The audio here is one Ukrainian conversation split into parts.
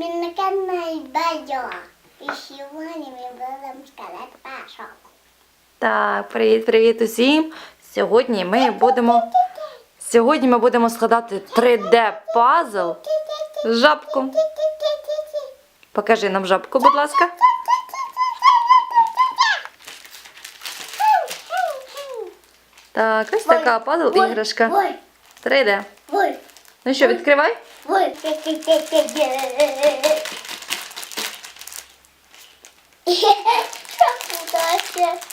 Канал Байо. І сьогодні ми будемо складати пашок. Так, привіт, привіт усім. Сьогодні ми будемо сьогодні ми будемо складати 3D пазл жабку. Покажи нам жабку, будь ласка. Так, ось така пазл іграшка. 3D. ой, Ну що, відкривай?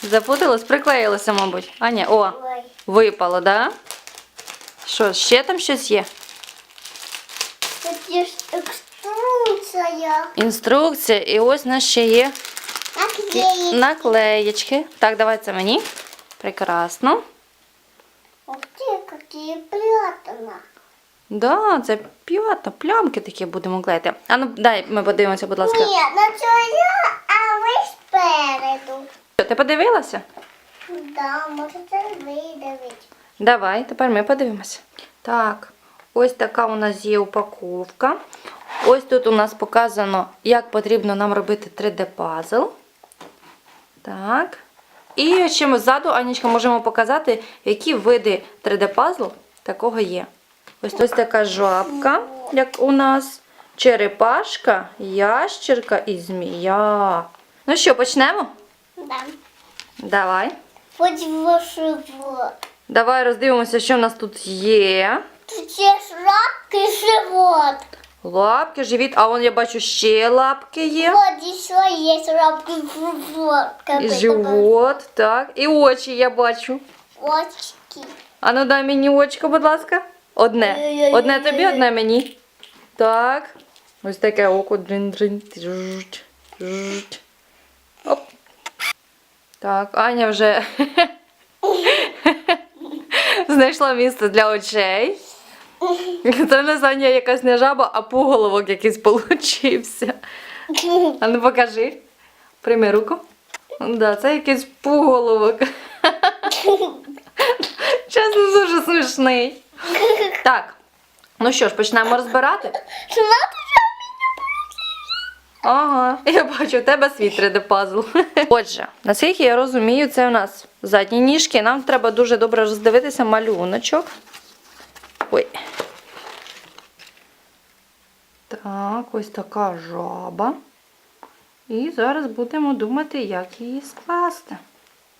Запуталось, приклеїлося, мабуть. А ні, о, випало, да? Що, ще там щось є? Тут є ж екструкція. Інструкція, і ось у нас ще є Наклеїть. наклеєчки. Так, давай це мені. Прекрасно. Ух ти, які плятина. Да, це п'ята, плямки такі будемо клеїти. А ну дай ми подивимося, будь ласка. Ні, на це я, а ви спереду. Що, Ти подивилася? Да, можете видавити. Давай, тепер ми подивимося. Так, ось така у нас є упаковка. Ось тут у нас показано, як потрібно нам робити 3D-пазл. Так. І ще ми ззаду, Анічка, можемо показати, які види 3D-пазлу такого є. Ось ось така жабка, як у нас, черепашка, ящерка і змія. Ну що, почнемо? Да. Давай. Живот. Давай роздивимося, що в нас тут є. Тут є шрапки живот. Лапки, живіт, а вон я бачу ще лапки є. Вот ще є шрапки живот. І живот, так. І очі я бачу. Очки. А ну дай мені очко, будь ласка. Одне. Одне тобі, одне мені. Так. Ось таке око. Оп. Так, Аня вже знайшла місце для очей. Це не Саня якась не жаба, а пуголовок якийсь получився. А ну покажи. Прийми руку. Да, це якийсь пуголовок. Чесно, дуже смішний. Так. Ну що ж, почнемо розбирати. Ага, я бачу, у тебе свій 3D пазл. Отже, наскільки я розумію, це у нас задні ніжки. Нам треба дуже добре роздивитися малюночок. Ой. Так, ось така жаба. І зараз будемо думати, як її скласти.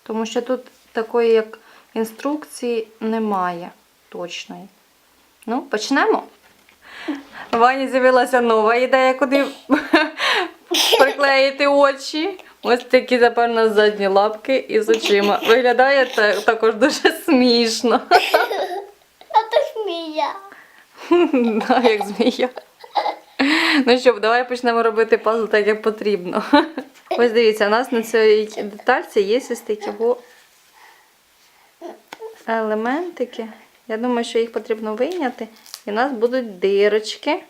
Тому що тут такої, як інструкції, немає точної. Ну, почнемо. Вані з'явилася нова ідея, куди приклеїти очі. Ось такі тепер у нас задні лапки із очима. Виглядає та- також дуже смішно. А то змія. Да, як змія. Ну що, давай почнемо робити пазл так, як потрібно. Ось дивіться, у нас на цій детальці є ось такі елементики. Я думаю, що їх потрібно вийняти. І у нас будуть дирочки.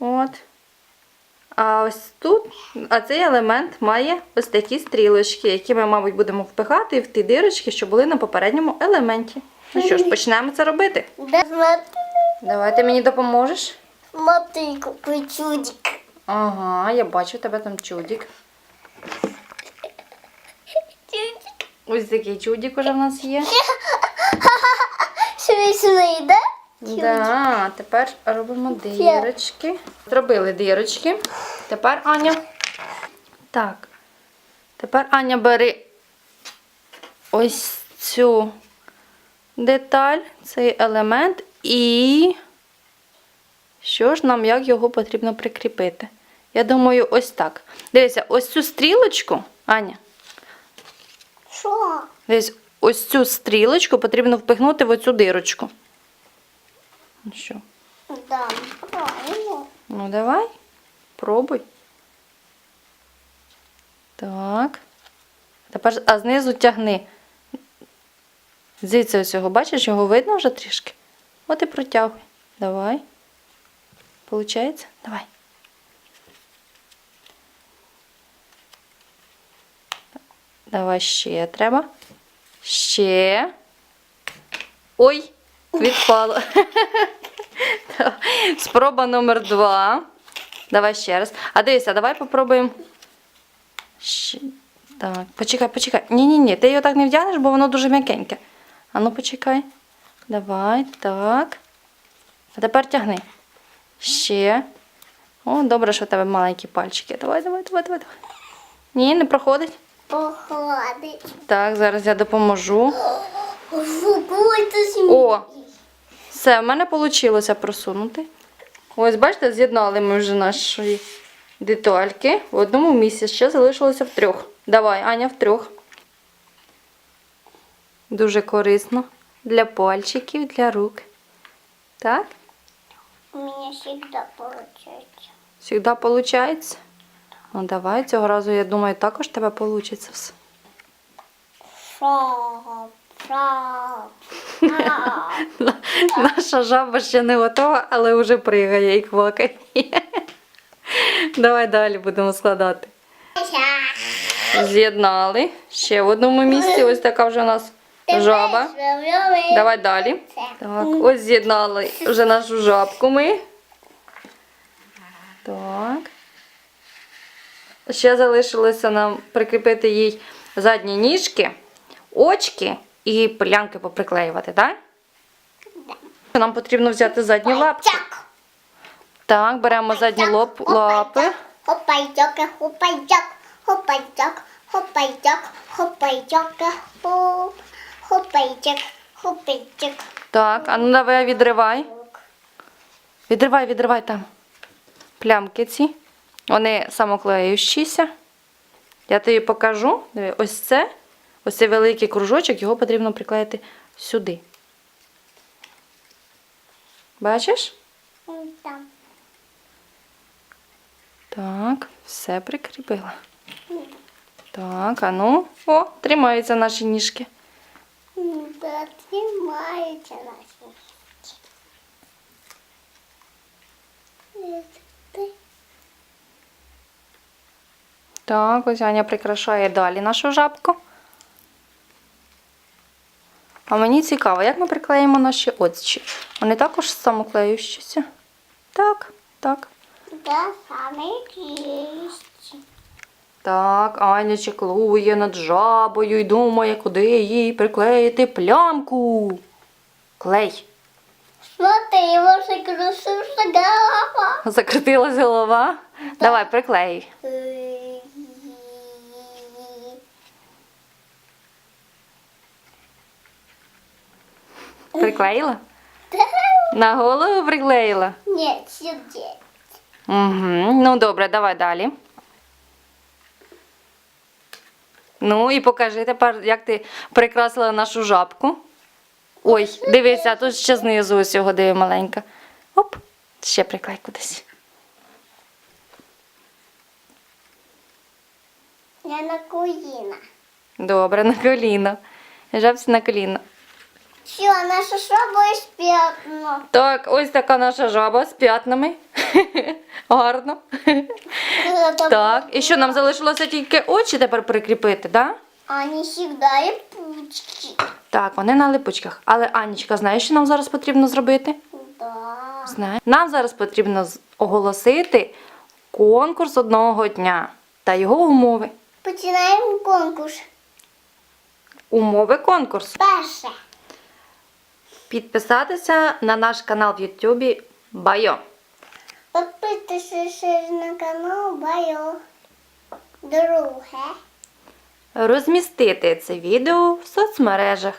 От. А ось тут, а цей елемент має ось такі стрілочки, які ми, мабуть, будемо впихати в ті дирочки, що були на попередньому елементі. Ну що ж, почнемо це робити. Да, Давай ти мені допоможеш. какой чудик. Ага, я бачу тебе там чудик. Чудик. Ось такий чудик уже в нас є. Смішний, да? Да, тепер робимо дирочки. Зробили дирочки. Тепер Аня. Так. Тепер Аня бери ось цю деталь, цей елемент і що ж нам, як його потрібно прикріпити? Я думаю, ось так. Дивіться, ось цю стрілочку, Аня, Що? Десь ось цю стрілочку потрібно впихнути в оцю дирочку. Ну що? Да, правильно. Ну давай, пробуй. Так. Тепер, а знизу тягни. Звідси ось бачиш, його видно вже трішки? От і протягуй. Давай. Получається? Давай. Давай ще треба. Ще. Ой, відпало. Спроба номер два. Давай ще раз. А дивися, давай попробуємо. Ще... Так, почекай, почекай. Ні-ні-ні, ти його так не вдягнеш, бо воно дуже м'якеньке. А ну почекай. Давай, так. А тепер тягни. Ще. О, добре, що в тебе маленькі пальчики. Давай, давай, давай, давай. давай. Ні, не проходить. Походить. Так, зараз я допоможу. О! Все, в мене вийшло просунути. Ось, бачите, з'єднали ми вже наші детальки в одному місці. Ще залишилося в трьох. Давай, Аня, в трьох. Дуже корисно для пальчиків, для рук. Так? У меня всегда получается. Ну, давай, цього разу, я думаю, також тебе вийде все. Наша жаба ще не готова, але вже пригає і квакає. Давай далі будемо складати. З'єднали. Ще в одному місці. Ось така вже у нас жаба. Давай далі. Так, ось з'єднали вже нашу жабку ми. Так. Ще залишилося нам прикріпити їй задні ніжки, очки і плямки поприклеювати, так? Нам потрібно взяти задні лапки. Так, беремо задні лапи. Хопайчок, хопайчок, хопайчок, хопайчок, хопайчок, хоп. Хопайчок, хопайчок. Так, а ну давай відривай. Відривай, відривай там. Плямки ці. Вони самоклеючіся. Я тобі покажу. Ось це, ось цей великий кружочок, його потрібно приклеїти сюди. Бачиш? Там. Так, все прикріпила. Так, а ну, о, тримаються наші ніжки. Да, тримається наші. Так, ось Аня прикрашає далі нашу жабку. А мені цікаво, як ми приклеїмо наші очі. Вони також самоклеющіся? Так, так. Да. Так, Аня чеклує над жабою і думає, куди їй приклеїти плямку. Клей. Смотри, ваша красивша голова. Закрутилась голова. Давай, приклеїй. Приклеїла? На голову приклеїла. Нет, сюди. Угу. Ну добре, давай далі. Ну і покажи тепер, як ти прикрасила нашу жабку. Ой, дивися, тут ще знизу ось його диви маленька. Оп, ще приклей кудись. Я на коліна. Добре, на коліно. Жабці на коліно. Що, наша шоба із п'ятно. Так, ось така наша жаба з п'ятнами. Гарно. Так, і що нам залишилося тільки очі тепер прикріпити, так? Всегда и пучки. Так, вони на липучках. Але Анічка, знаєш, що нам зараз потрібно зробити? Да. Знає. Нам зараз потрібно оголосити конкурс одного дня та його умови. Починаємо конкурс. Умови конкурсу. Перше. Підписатися на наш канал в Ютубі Байо. Підписуйтесь на канал Байо. Друге. Розмістити це відео в соцмережах.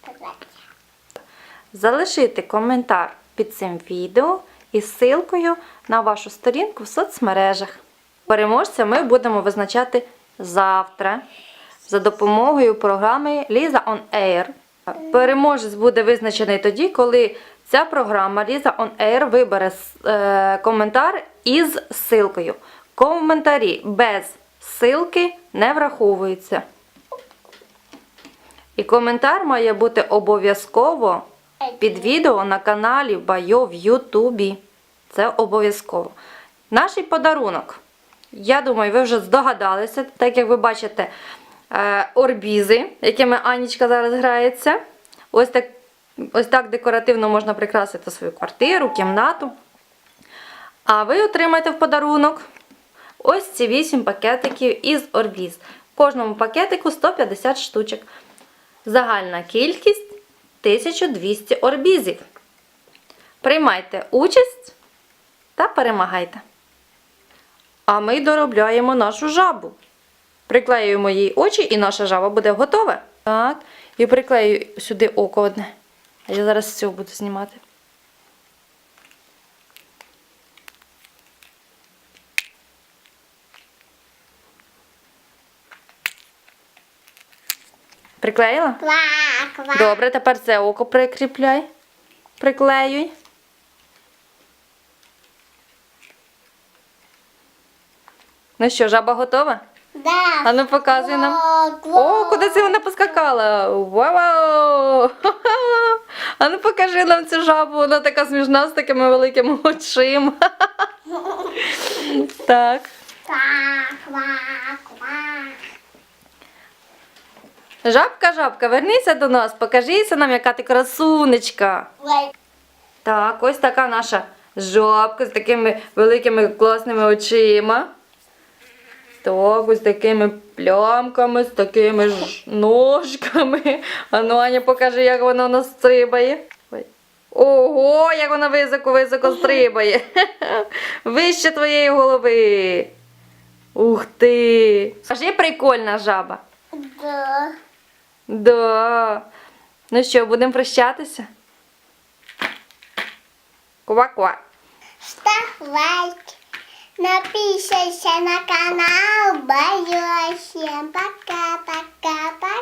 Третє. Залишити коментар під цим відео із ссылкою на вашу сторінку в соцмережах. Переможця ми будемо визначати завтра за допомогою програми Lisa on Air. Переможець буде визначений тоді, коли ця програма Lisa on Air вибере е, коментар із ссылкою. Коментарі без ссылки не враховуються. І коментар має бути обов'язково під відео на каналі Байо в Ютубі. Це обов'язково. Наш подарунок. Я думаю, ви вже здогадалися, так як ви бачите, орбізи, якими Анічка зараз грається. Ось так, ось так декоративно можна прикрасити свою квартиру, кімнату. А ви отримаєте в подарунок ось ці 8 пакетиків із Орбіз. В кожному пакетику 150 штучок. Загальна кількість 1200 орбізів. Приймайте участь та перемагайте. А ми доробляємо нашу жабу. Приклеюємо їй очі, і наша жаба буде готова. Так. І приклею сюди око одне. А я зараз з цього буду знімати. Приклеїла? Добре, тепер це око прикріпляй. Приклеюй. Ну що, жаба готова? Да. А ну показуй нам. О, куди це вона поскакала? Вау! А ну покажи нам цю жабу, вона така смішна з такими великими очима. Так. Жабка, жабка, вернися до нас, покажися нам, яка ти красунечка. Так, ось така наша жабка з такими великими класними очима. Так, ось такими плямками, з такими ж ножками. А ну, Аня, покажи, як вона у нас стрибає. Ого, як вона високо-високо стрибає. Вище твоєї голови. Ух ти! Скажи, прикольна жаба. да. Да. Ну що, будемо прощатися? Ква-ква. Ставь лайк. Написывайся на канал. Баю. Всем пока-пока-пока.